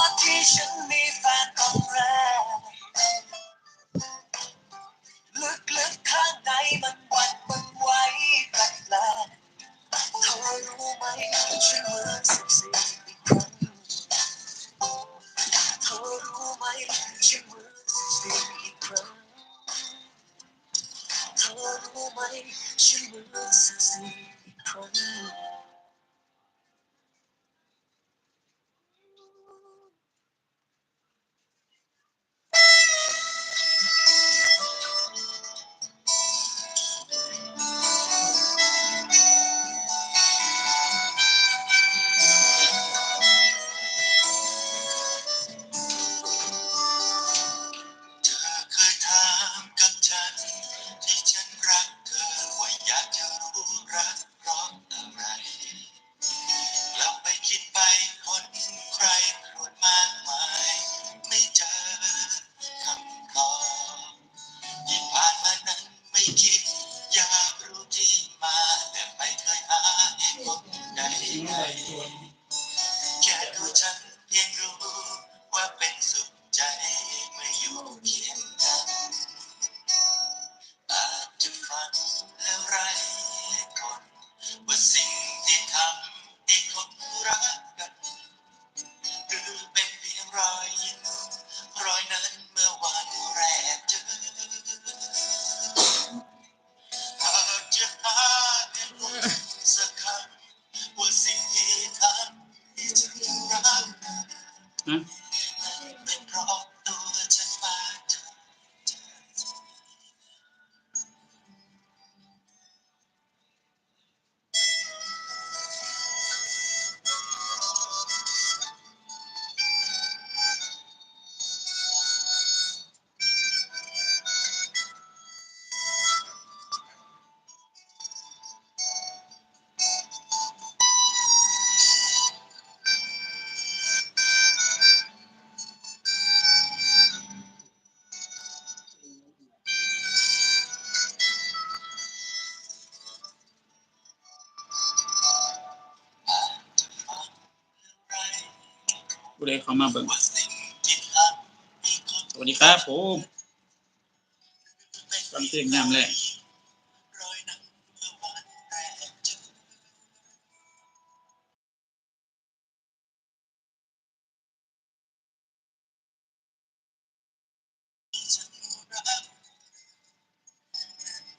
อนที่ฉันมีแฟนคนแรกลึกๆข้างในมันหวันมันไหวแปลกๆเธอรู้ไหมฉันเหมือนสิบสี่อีกครั้งเธอรู้ไหมฉันเหมือนสิบสี่อีกครั้งเธอรู้ไหมฉันเหมือนสิบสี่อีกครั้ง ผู้ใดเข้ามาเบิ่งสวัสดีครับผมฟังเพลงยามแรกรอยนั้นเมื่อวันแรก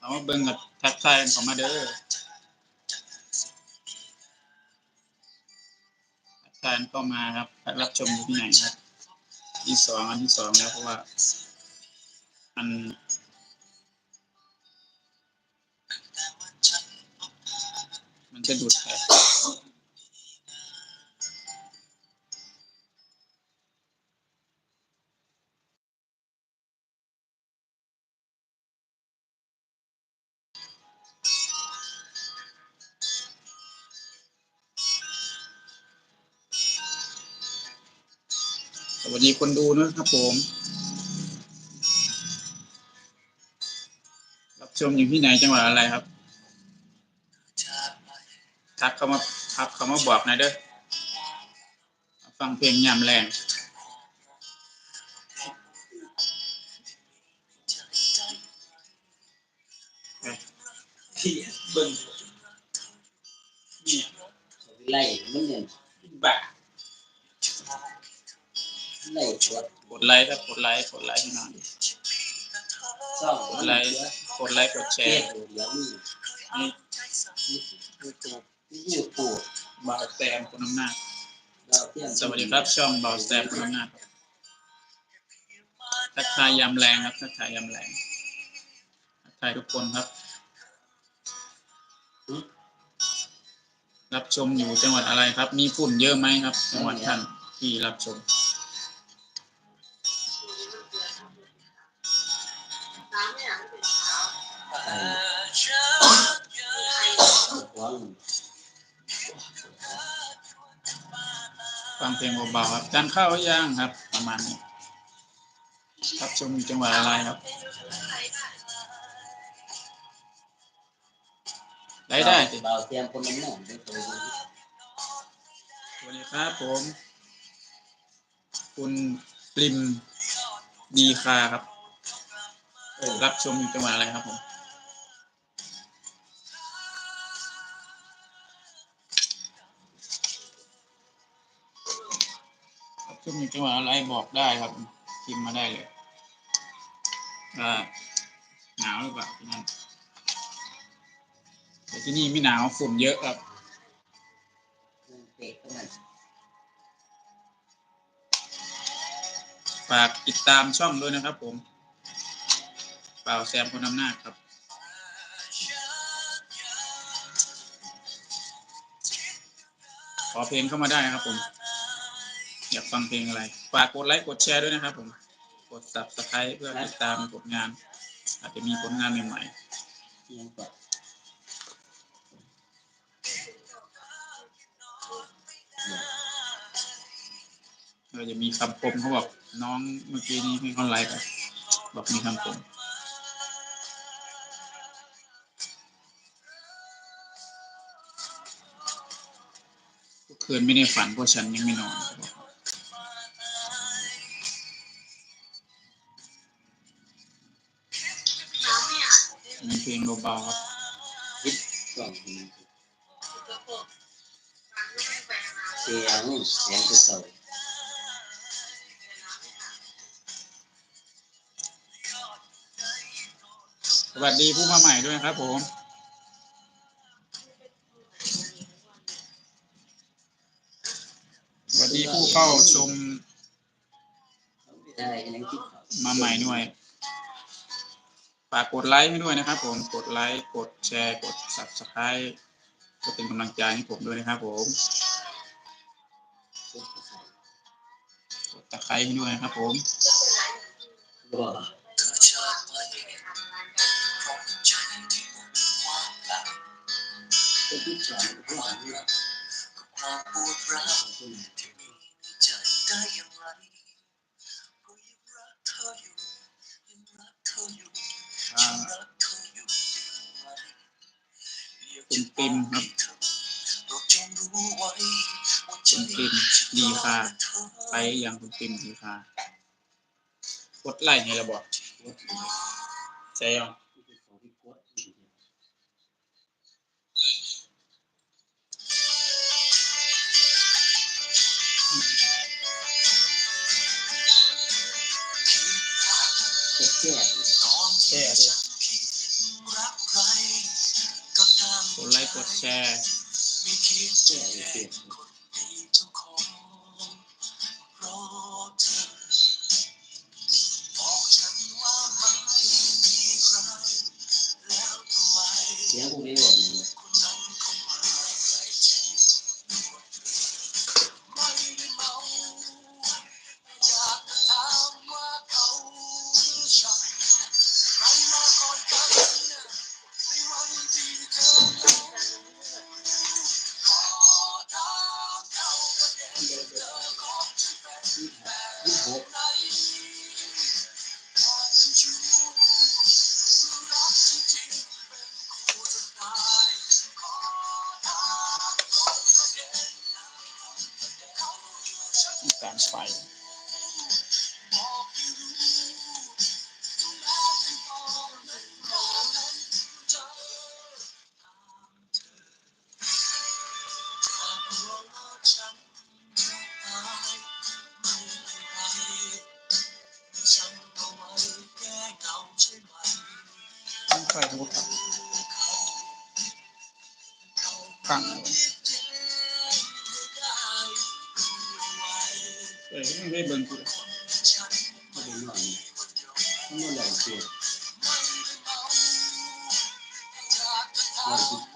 เอเอามาเบิ่งกับทักทายกันเข้ามาเด้อ การกันเข้ามาครับรับชมอยู่ที่ไหนครับที่สองอันที่สองแล้วเพราะว่าอันมันจะดูดไป วัสดีคนดูนะครับผม รับชมอยู่ที่ไหนจังหวัดอะไรครับจากไปทักเข้ามาทักเข้ามาบอกหน่อยเด้อ ฟังเพลงยามแรงใจใจที่เบิ่งนี่ไล่มันเนี่ยบ้า ไล่ชวดกดไลค์ครับกดไลค์กดไลค์ให้หน่อยซ่องกดไลค์กดไลค์กดแชร์เดียวนี่นี่นี่ยูทูบนี่ยูทูบบาวแซมคนอำนาจเราสวัสดีครับช่องบ่าวแซมคนอำนาจครับทักทายยามแรงครับทักทายยามแรงทักทายทุกคนครับ รับชมอยู่จังหวัดอะไรครับ มีฝุ่นเยอะไหมครับ จังหวัดท่านที่รับชม หวังฟังเพลงเบาๆครับจานข้าวหรือยังครับ ประมาณนี้รับชมอยู่จังหวัดอะไรครับได้ได้เบาเตรียมคนมันหน่อยสวัสดีครับผม คุณปริมดีคาครับรับชมอยู่จังหวัดอะไรครับผม รับชมอยู่จังหวัดอะไรบอกได้ครับพิมพ์มาได้เลยว่าหนาวหรือเปล่าที่นั่นแต่ที่นี่ไม่หนาวฝุ่นเยอะครับมันเตะก็มันฝากติดตามช่องด้วยนะครับ ผมเปล่าแซมคนนำหน้าครับขอเพลงเข้ามาได้นะครับผม อยากฟังเพลงอะไร ฝากกดไลค์กดแชร์ด้วยนะครับผม กด subscribe เพื่อติดตามผลงาน อาจจะมีผลงานใหม่เอียงกว่าๆเราจะมีคำคมเขาบอกน้องเมื่อกี้นี้ให้เขาไลค์ไปบอกมีคำคมคืนไม่ได้ฝันเพราะฉันยังไม่นอน เพลงเบาๆครับคิดกล่องเสียงเสียงกระเสาสวัสดีผู้มาใหม่ด้วยนะครับผมสวัสดีผู้เข้าชมมาใหม่ด้วย ฝากกดไลค์ให้ด้วยนะครับผมกดไลค์กดแชร์ กด subscribe ก็เป็นกำลังใจให้ผมด้วยนะครับผมกดตะไคร้ให้ด้วยนะครับผมบ่เธอชาติไปเพราะใจที่มันว่างเปล่าตัวที่สองก็หลังนี่กับความปวดร้าวที่มีในใจได้ย่างุณปิมครับคุณปิมดีค่ะเธอไปยังคุณปิมดีค่ะกดไลค์ในระบบกใช่ยังที่สองที่กดที่คิดว่ากดแก้ก่อ ร์แชร์ไม่คิดจะแย่งนมีเจ้าของเพราะเธอบอกฉันว่าไม่ ฉันมีการ ไฟบ